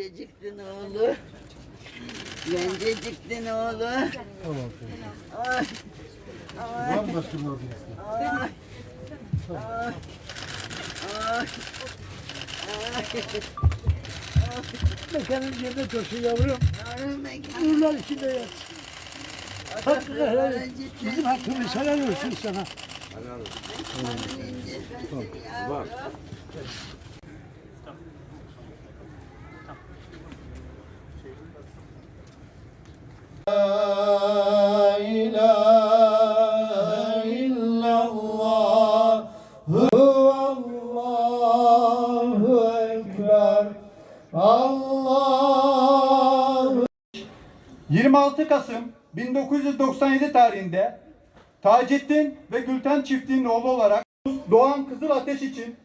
Genceciktin oğlu. Genceciktin oğlu. Tamam. Ay. Ay. Var mı başka bir orada? Ay. Ay. Ay. Mekanın yerine koşun yavrum. Ay. mekan. Nurlar içinde yat. Hakkını helal et. Bizim hakkımız helal olsun sana. Mekanın incitmesin yavrum. La 26 Kasım 1997 tarihinde Taceddin ve Gülten çiftliğinin oğlu olarak Doğan Kızıl Ateş için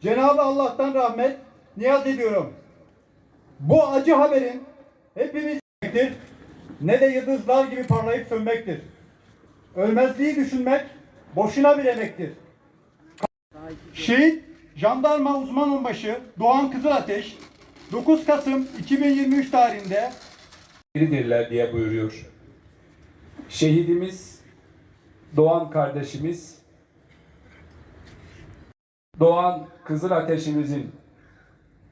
Cenab-ı Allah'tan rahmet niyaz ediyorum. Bu acı haberin hepimiz ne de yıldızlar gibi parlayıp sönmektir. Ölmezliği düşünmek boşuna bir emektir. Şehit jandarma uzman onbaşı Doğan Kızıl Ateş 9 Kasım 2023 tarihinde biridirler diye buyuruyor. Şehidimiz Doğan kardeşimiz Doğan Kızıl Ateşimizin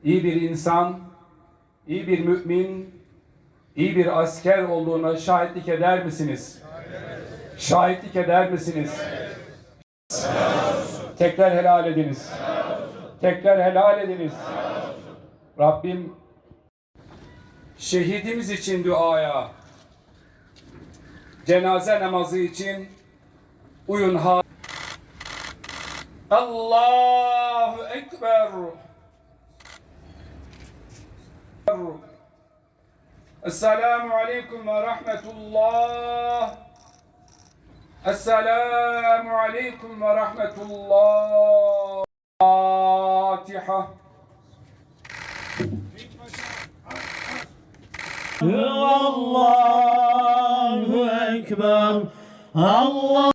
iyi bir insan, iyi bir mümin, iyi bir asker olduğuna şahitlik eder misiniz? Şahitlik eder misiniz? Tekrar helal ediniz. Tekrar helal ediniz. Rabbim şehidimiz için duaya, cenaze namazı için uyun ha. Allahu Ekber. Esselamu Aleyküm ve Rahmetullah. Esselamu Aleyküm ve Rahmetullah. Fatiha. Allahu Ekber. Allah